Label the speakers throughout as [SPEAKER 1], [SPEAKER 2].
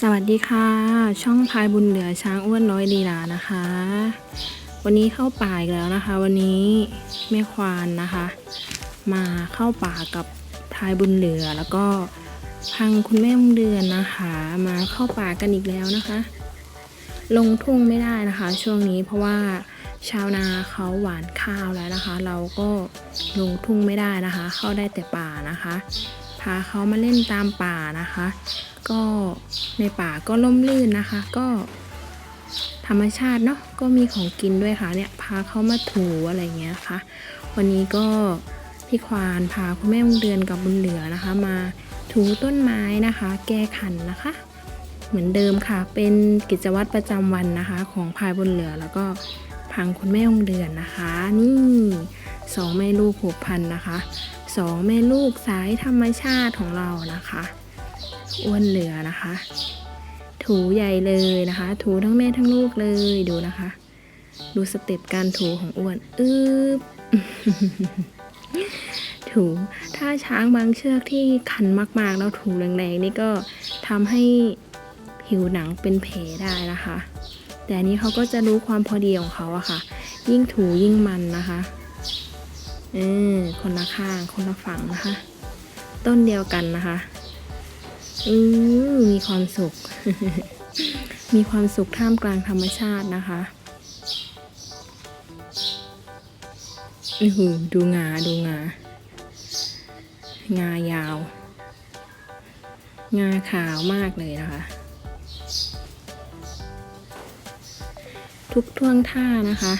[SPEAKER 1] สวัสดีค่ะ ช่องพายบุญเหลือช้างอ้วนร้อยลีลานะคะ วันนี้เข้าป่าอีกแล้วนะคะ วันนี้แม่ควานนะคะ มาเข้าป่ากับพายบุญเหลือแล้วก็พังคุณแม่มงเดือนนะคะ มาเข้าป่ากันอีกแล้วนะคะ ลงทุ่งไม่ได้นะคะ ช่วงนี้เพราะว่าชาวนาเขาหวานข้าวแล้วนะคะ เราก็ลงทุ่งไม่ได้นะคะ เข้าได้แต่ป่านะคะ พาเขามาเล่นตามป่านะคะ ก็ในป่าก็ล่มลื่นนะคะ ก็ธรรมชาติเนาะก็มีของกินด้วยค่ะเนี่ยพาเขามาถูอะไรเงี้ยค่ะ วันนี้ก็พี่ควานพาคุณแม่บุญเดือนกับบุญเหลือนะคะ มาถูต้นไม้นะคะ แก้ขันนะคะ เหมือนเดิมค่ะ เป็นกิจวัตรประจำวันนะคะ ของพายบุญเหลือแล้วก็พังคุณแม่บุญเดือนนะคะ นี่ สองแม่ลูกผูกพันนะคะสองแม่ลูกสายธรรมชาติของเรานะคะอ้วนเหลือนะคะ ถูใหญ่เลยนะคะ ถูทั้งแม่ทั้งลูกเลยดูนะคะ ดูสเต็ปการถูของอ้วนอึ๊บถูถ้าช้างบางเชือกที่คันมากๆ แล้วถูแรงๆ นี่ก็ทำให้ผิวหนังเป็นแผลได้นะคะ แต่อันนี้เขาก็จะรู้ความพอดีของเขาอะค่ะ ยิ่งถูยิ่งมันนะคะ เออคนละข้าง คนละฝั่งนะคะ ต้นเดียวกันนะคะอือมีความสุข มีความสุขท่ามกลางธรรมชาตินะคะอือหือดูงา ดูงา งายาว งาขาวมากเลยนะคะ ทุกท่วงท่านะคะ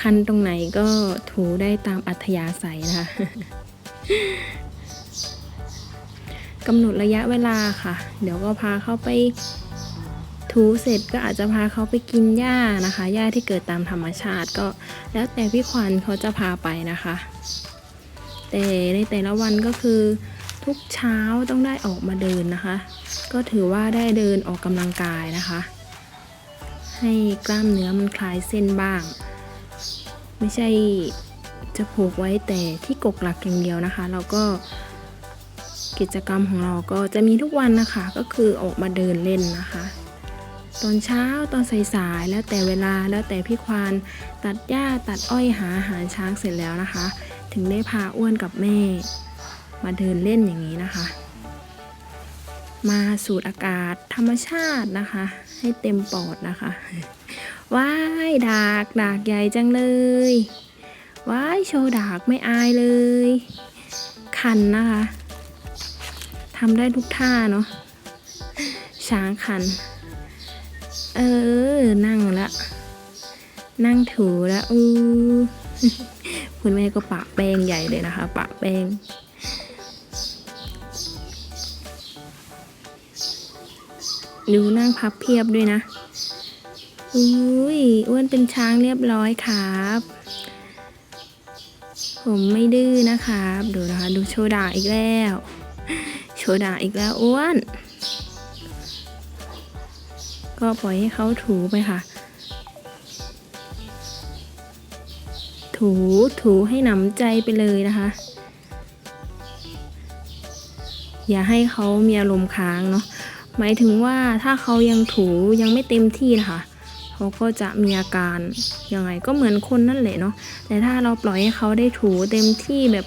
[SPEAKER 1] คันตรงไหนก็ถูได้ตามอัธยาศัยนะคะกำหนดระยะเวลาค่ะ เดี๋ยวก็พาเขาไปถูเสร็จก็อาจจะพาเขาไปกินหญ้านะคะหญ้าที่เกิดตามธรรมชาติก็ แล้วแต่พี่ควันเขาจะพาไปนะคะ แต่ในแต่ละวันก็คือทุกเช้าต้องได้ออกมาเดินนะคะ ก็ถือว่าได้เดินออกกำลังกายนะคะ ให้กล้ามเนื้อมันคลายเส้นบ้าง ไม่ใช่จะผูกไว้แต่ที่กกหลักอย่างเดียวนะคะ เราก็กิจกรรมของเราก็จะมีทุกวันนะคะ ก็คือออกมาเดินเล่นนะคะ ตอนเช้าตอนสายๆแล้วแต่เวลาแล้วแต่พี่ควานตัดหญ้าตัดอ้อยหาอาหารช้างเสร็จแล้วนะคะ ถึงได้พาอ้วนกับแม่ มาเดินเล่นอย่างนี้นะคะ มาสูดอากาศธรรมชาตินะคะ ให้เต็มปอดนะคะ ว้ายดากดากใหญ่จังเลยว้ายโชว์ดากไม่อายเลย คันนะคะทำได้ทุกท่าเนาะช้างคัน เออ นั่งละ นั่งถูล้วอือคุณแม่ก็ปะแป้งใหญ่เลยนะคะ ปะแป้งดูนั่งพับเพียบด้วยนะ อุ้ยอ้วนเป็นช้างเรียบร้อยครับ ผมไม่ดื้อนะครับ ดูนะคะ ดูโชว์ดาอีกแล้ว โชว์ดาอีกแล้วอ้วน ก็ปล่อยให้เขาถูไปค่ะ ถูถูให้หนำใจไปเลยนะคะ อย่าให้เขามีอารมณ์ค้างเนาะหมายถึงว่าถ้าเขายังถูยังไม่เต็มที่นะคะ เขาก็จะมีอาการยังไงก็เหมือนคนนั่นแหละเนาะแต่ถ้าเราปล่อยให้เขาได้ถูเต็มที่แบบ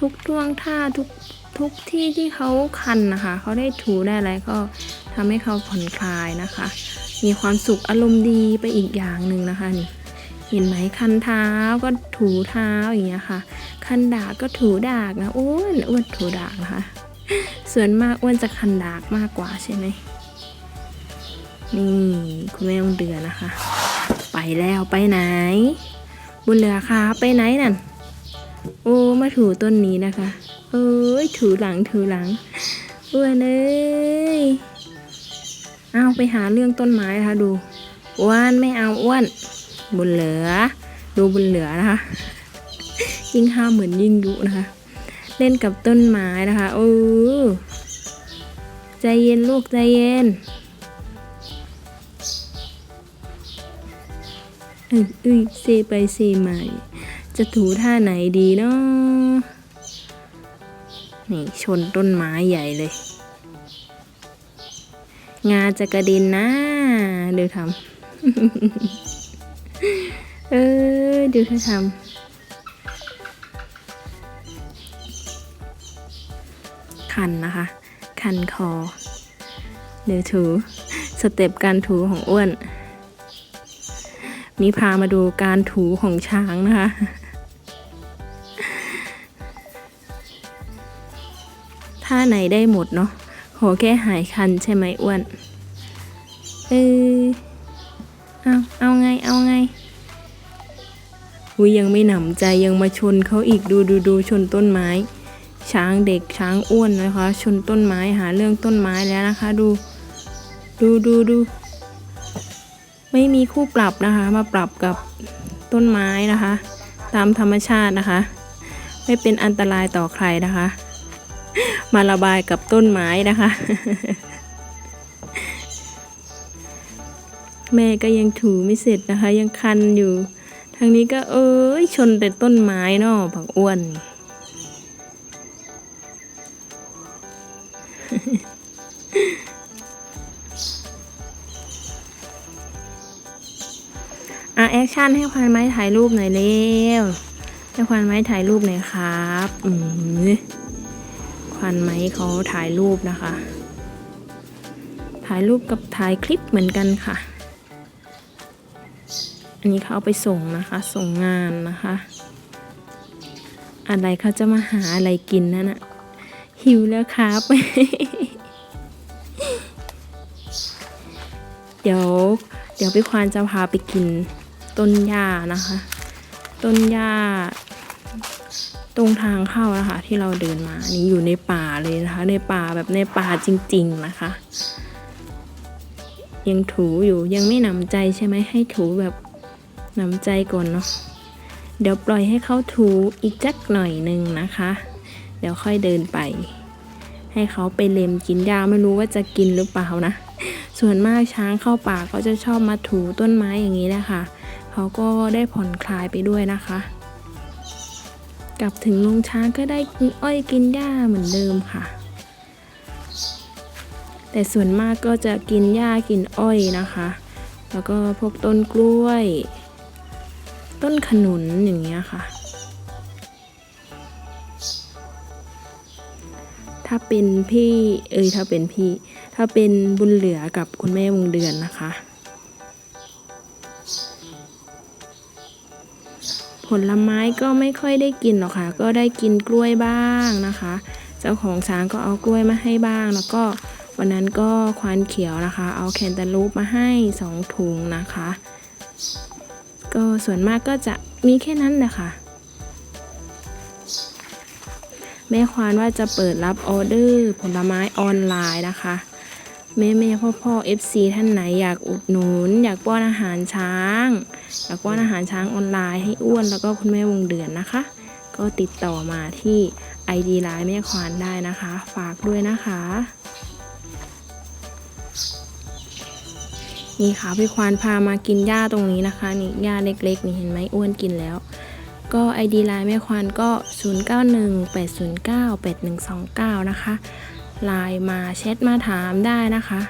[SPEAKER 1] ทุกท่วงท่าทุกทุกที่ที่เขาคันนะคะ เขาได้ถูได้อะไรก็ทำให้เขาผ่อนคลายนะคะ มีความสุขอารมณ์ดีไปอีกอย่างหนึ่งนะคะนี่เห็นไหมคันเท้าก็ถูเท้าอย่างเงี้ยค่ะ คันดากก็ถูดากนะอ้วนอ้วนถูดากนะคะ ส่วนมากอ้วนจะคันดากมากกว่าใช่ไหม นี่คุณแม่บุญเดือนนะคะ ไปแล้วไปไหน บุญเหลือคะไปไหนนั่น โอ้มาถูต้นนี้นะคะ เอ้ยถูหลังถูหลังอ้วนเอ้ยเอาไปหาเรื่องต้นไม้นะคะดูอ้วนไม่เอาอ้วน บุญเหลือ ดูบุญเหลือนะคะ ยิ่งห้ามเหมือนยิ่งดุนะคะ เล่นกับต้นไม้นะคะโอ้ใจเย็นลูกใจเย็น อ้ยเอ้ยเซไปเซมา จะถูท่าไหนดีเนาะนี่ชนต้นไม้ใหญ่เลย งาจะกระเด็นนะเดี๋ยวทำเออดูเธอทำคันนะคะ คันคอ เดี๋ยวถู สเต็ปการถูของอ้วน นี่พามาดูการถูของช้างนะคะ ท่าไหนได้หมดเนาะขอแค่หายคันใช่ไหมอ้วน เออเอาเอาไง เอาไงอุยยังไม่หนำใจยังมาชนเขาอีกดูดูดูชนต้นไม้ ช้างเด็กช้างอ้วนนะคะ ชนต้นไม้หาเรื่องต้นไม้แล้วนะคะ ดู ดูดูดู ไม่มีคู่ปรับนะคะ มาปรับกับต้นไม้นะคะ ตามธรรมชาตินะคะ ไม่เป็นอันตรายต่อใครนะคะ มาระบายกับต้นไม้นะคะ แม่ก็ยังถูไม่เสร็จนะคะ ยังคันอยู่ทางนี้ก็เอ้ยชนแต่ต้นไม้เนาะผักอ้วน อะแอคชั่นให้ควานไม้ถ่ายรูปหน่อยเร็วให้ควานไม้ถ่ายรูปหน่อยครับอืมควานไม้เขาถ่ายรูปนะคะ ถ่ายรูปกับถ่ายคลิปเหมือนกันค่ะ อันนี้เขาเอาไปส่งนะคะ ส่งงานนะคะ อะไรเขาจะมาหาอะไรกินนั่นอะหิวแล้วครับ เดี๋ยว เดี๋ยวพี่ควานจะพาไปกิน ต้นหญ้านะคะ ต้นหญ้า ตรงทางเข้านะคะ ที่เราเดินมานนี้อยู่ในป่าเลยนะคะ ในป่าแบบในป่าจริง ๆนะคะ ยังถูอยู่ยังไม่หนำใจใช่ไหมให้ถูแบบหนำใจก่อนเนาะเดี๋ยวปล่อยให้เขาถูอีกจักหน่อยหนึ่งนะคะ เดี๋ยวค่อยเดินไป ให้เขาไปเล็มกินยาไม่รู้ว่าจะกินหรือเปล่านะ ส่วนมากช้างเข้าป่าก็จะชอบมาถูต้นไม้อย่างนี้แหละค่ะ เขาก็ได้ผ่อนคลายไปด้วยนะคะ กลับถึงลงช้างก็ได้กินอ้อยกินหญ้าเหมือนเดิมค่ะ แต่ส่วนมากก็จะกินหญ้ากินอ้อยนะคะ แล้วก็พวกต้นกล้วย ต้นขนุนอย่างเงี้ยค่ะถ้าเป็นพี่เอ้ยถ้าเป็นพี่ ถ้าเป็นบุญเหลือกับคุณแม่วงเดือนนะคะ ผลไม้ก็ไม่ค่อยได้กินหรอกค่ะ ก็ได้กินกล้วยบ้างนะคะ เจ้าของช้างก็เอากล้วยมาให้บ้าง แล้วก็วันนั้นก็ควานเขียวนะคะ เอาแคนตาลูปมาให้สองถุงนะคะ ก็ส่วนมากก็จะมีแค่นั้นแหละค่ะแม่ควานว่าจะเปิดรับออเดอร์ผลไม้ออนไลน์นะคะ แม่แม่พ่อพ่อ FC ท่านไหนอยากอุดหนุน อยากป้อนอาหารช้าง อยากป้อนอาหารช้างออนไลน์ให้อ้วนแล้วก็คุณแม่วงเดือนนะคะ ก็ติดต่อมาที่ ID ไลน์แม่ควานได้นะคะ ฝากด้วยนะคะ นี่ค่ะพี่ควานพามากินหญ้าตรงนี้นะคะนี่หญ้าเล็กๆนี่เห็นไหมอ้วนกินแล้ว ก็ ID ไลน์แม่ควานก็ 0918098129 นะคะ ไลน์มาแชทมาถามได้นะคะ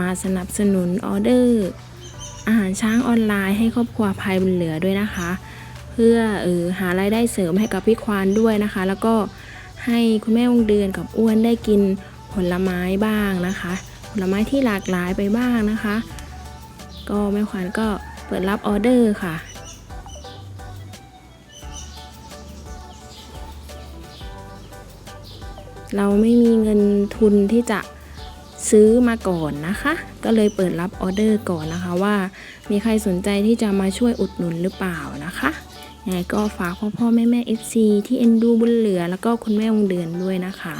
[SPEAKER 1] มาสนับสนุนออเดอร์อาหารช้างออนไลน์ให้ครอบครัวภายบุญเหลือด้วยนะคะ เพื่อเออหารายได้เสริมให้กับพี่ควานด้วยนะคะ แล้วก็ให้คุณแม่วงเดือนกับอ้วนได้กินผลไม้บ้างนะคะ ผลไม้ที่หลากหลายไปบ้างนะคะ ก็แม่ควานก็เปิดรับออเดอร์ค่ะ เราไม่มีเงินทุนที่จะซื้อมาก่อนนะคะ ก็เลยเปิดรับออเดอร์ก่อนนะคะว่า มีใครสนใจที่จะมาช่วยอุดหนุนหรือเปล่านะคะยังไงก็ฝากพ่อพ่อแม่แม่ FC ที่เอ็นดูบุญเหลือ แล้วก็คุณแม่วงเดือนด้วยนะคะ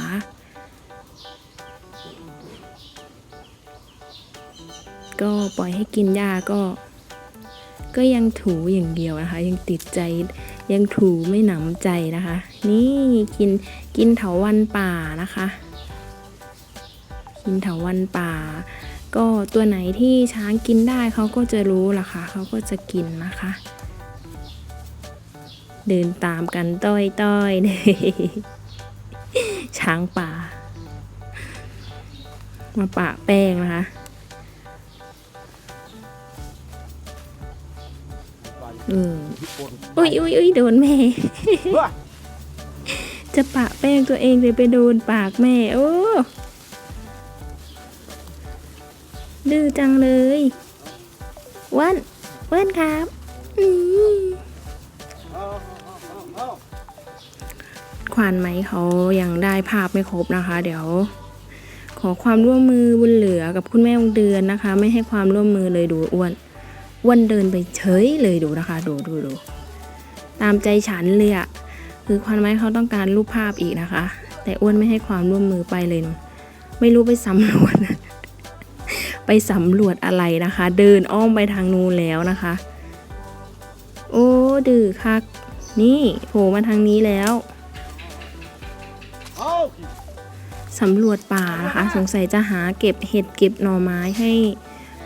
[SPEAKER 1] ก็ปล่อยให้กินยาก็ ก็ยังถูอย่างเดียวนะคะ ยังติดใจ ยังถูไม่หนำใจนะคะ นี่กินกินเถาวันป่านะคะ กินเถาวันป่า ก็ตัวไหนที่ช้างกินได้เขาก็จะรู้ล่ะค่ะเขาก็จะกินนะคะ เดินตามกันต้อยต้อยช้างป่า มาปะแป้งนะคะ อืมอุ้ยอุ้ยอุ้ยโดนแม่ จะปะแป้งตัวเองเลยไปโดนปากแม่ โอ้ดื้อจังเลยอ้วันอ้วันครับอืมควานไหมเขายังได้ภาพไม่ครบนะคะ เดี๋ยว ขอความร่วมมือบุญเหลือกับคุณแม่วงเดือนนะคะ ไม่ให้ความร่วมมือเลยดูอ้วน อ้วนเดินไปเฉยเลยดูนะคะ ดูดูดูตามใจฉันเลยอะคือควานไหมเขาต้องการรูปภาพอีกนะคะ แต่อ้วนไม่ให้ความร่วมมือไปเลยนู่นไม่รู้ไปสำรวจ ไปสำรวจอะไรนะคะ เดินอ้อมไปทางนู้นแล้วนะคะ โอ้ดื้อคัก นี่โผล่มาทางนี้แล้วสำรวจป่านะคะ สงสัยจะหาเก็บเห็ดเก็บหน่อไม้ให้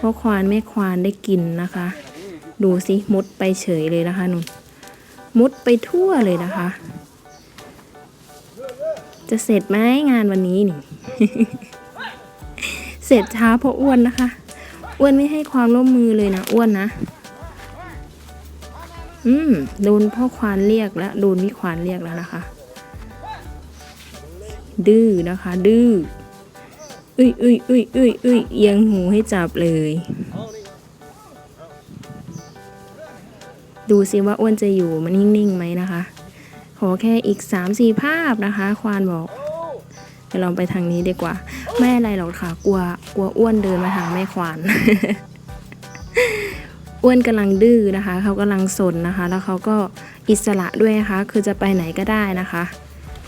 [SPEAKER 1] พ่อควานแม่ควานได้กินนะคะ ดูสิมุดไปเฉยเลยนะคะนุ่นมุดไปทั่วเลยนะคะ จะเสร็จไหมงานวันนี้นี่ เสร็จช้าเพราะอ้วนนะคะ อ้วนไม่ให้ความร่วมมือเลยนะอ้วนนะ อืมโดนพ่อควานเรียกแล้วโดนพี่ควานเรียกแล้วนะคะ ดื้อนะคะ ดื้อ อุ้ยอุ้ยอุ้ยอุ้ยอุ้ยเอียงหูให้จับเลย ดูสิว่าอ้วนจะอยู่มันนิ่งๆไหมนะคะ ขอแค่อีก3ามสี่ภาพนะคะ ควานบอกเดี๋ยวเราไปทางนี้ดีกว่า ไม่อะไรหรอกค่ะ กลัวกลัวอ้วนเดินมาทางแม่ควาน อ้วนกำลังดื้อนะคะ เขากำลังสนนะคะ แล้วเขาก็อิสระด้วยนะคะ คือจะไปไหนก็ได้นะคะ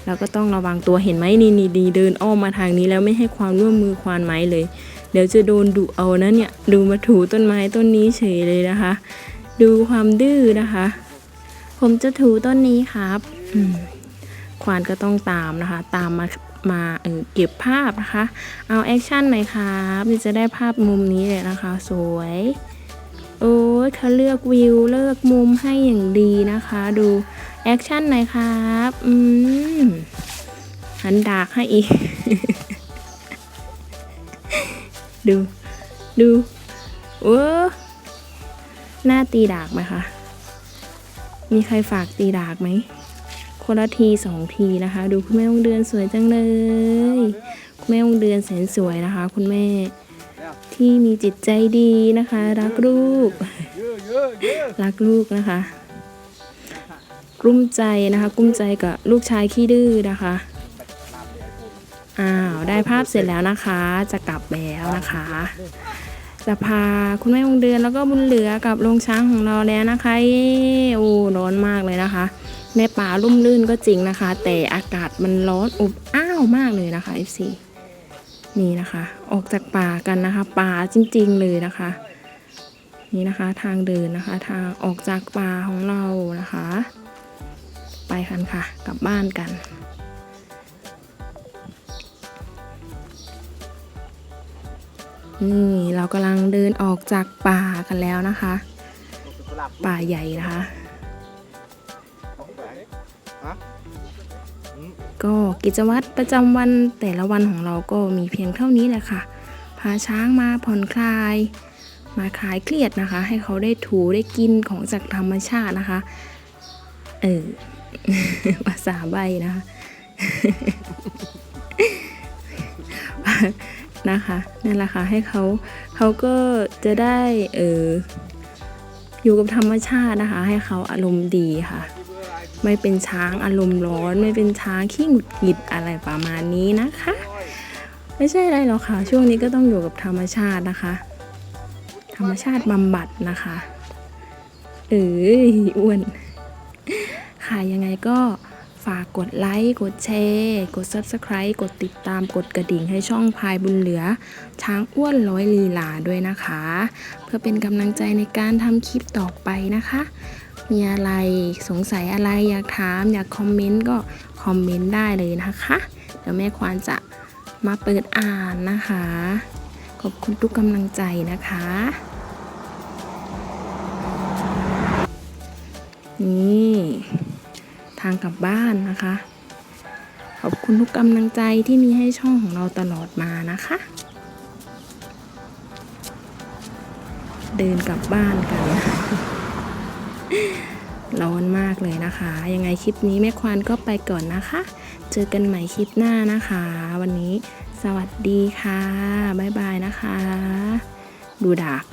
[SPEAKER 1] เราก็ต้องระวังตัวเห็นไหมนี่นี่ดีเดินอ้อมมาทางนี้แล้วไม่ให้ความร่วมมือควานไม้เลย เดี๋ยวจะโดนดุเอานะเนี่ยดูมาถูต้นไม้ต้นนี้เฉยเลยนะคะ ดูความดื้อนะคะ ผมจะถูต้นนี้ครับควานก็ต้องตามนะคะ ตามมามาเออเก็บภาพนะคะ เอาแอคชั่นหน่อยครับจะได้ภาพมุมนี้เลยนะคะ สวย โอ้ยเขาเลือกวิวเลือกมุมให้อย่างดีนะคะ ดู แอคชั่นหน่อยครับ อืม หันดากให้อีก ดู ดูโอ้หน้าตีดากไหมคะ มีใครฝากตีดากไหม คนละทีสองทีนะคะ ดูคุณแม่วงเดือนสวยจังเลย คุณแม่วงเดือนแสนสวยนะคะ คุณแม่ที่มีจิตใจดีนะคะ รักลูก รักลูกนะคะ กลุ้มใจนะคะ กลุ้มใจกับลูกชายขี้ดื้อนะคะ อ้าว ได้ภาพเสร็จแล้วนะคะ จะกลับแล้วนะคะ จะพาคุณแม่วงเดือนแล้วก็บุญเหลือกับโรงช้างของเราแล้วนะคะ โอ้ร้อนมากเลยนะคะ ในป่าลุ่มลื่นก็จริงนะคะ แต่อากาศมันร้อนอบอ้าวมากเลยนะคะ FC นี่นะคะ ออกจากป่ากันนะคะ ป่าจริง ๆ เลยนะคะ นี่นะคะทางเดินนะคะ ทางออกจากป่าของเรานะคะ ไปกันค่ะ กลับบ้านกัน นี่เรากำลังเดินออกจากป่ากันแล้วนะคะ ป่าใหญ่นะคะ ก็กิจวัตรประจำวันแต่ละวันของเราก็มีเพียงเท่านี้แหละค่ะ พาช้างมาผ่อนคลายมาคลายเครียดนะคะ ให้เขาได้ถูได้กินของจากธรรมชาตินะคะ เออ ภาษาใบนะคะนะคะนั่นแหละค่ะให้เขาเขาก็จะได้เอออยู่กับธรรมชาตินะคะ ให้เขาอารมณ์ดีค่ะ ไม่เป็นช้างอารมณ์ร้อน ไม่เป็นช้างขี้หงุดหงิดอะไรประมาณนี้นะคะ ไม่ใช่อะไรหรอกค่ะ ช่วงนี้ก็ต้องอยู่กับธรรมชาตินะคะ ธรรมชาติบำบัดนะคะเอออ้วน ค่ะยังไงก็ฝากกดไลค์ กดแชร์ กด Subscribe กดติดตามกดกระดิ่งให้ช่องพายบุญเหลือ ช้างอ้วนร้อยลีลาด้วยนะคะ เพื่อเป็นกำลังใจในการทำคลิปต่อไปนะคะ มีอะไรสงสัยอะไรอยากถาม อยากคอมเมนต์ก็คอมเมนต์ได้เลยนะคะ เดี๋ยวแม่ควานจะมาเปิดอ่านนะคะ ขอบคุณทุกกำลังใจนะคะ นี่ ทางกลับบ้านนะคะ ขอบคุณทุกกำลังใจที่มีให้ช่องของเราตลอดมานะคะ เดินกลับบ้านกันร้อนมากเลยนะคะ ยังไงคลิปนี้แม่ควานก็ไปก่อนนะคะ เจอกันใหม่คลิปหน้านะคะ วันนี้สวัสดีค่ะ บ๊ายบายนะคะ ดูดัก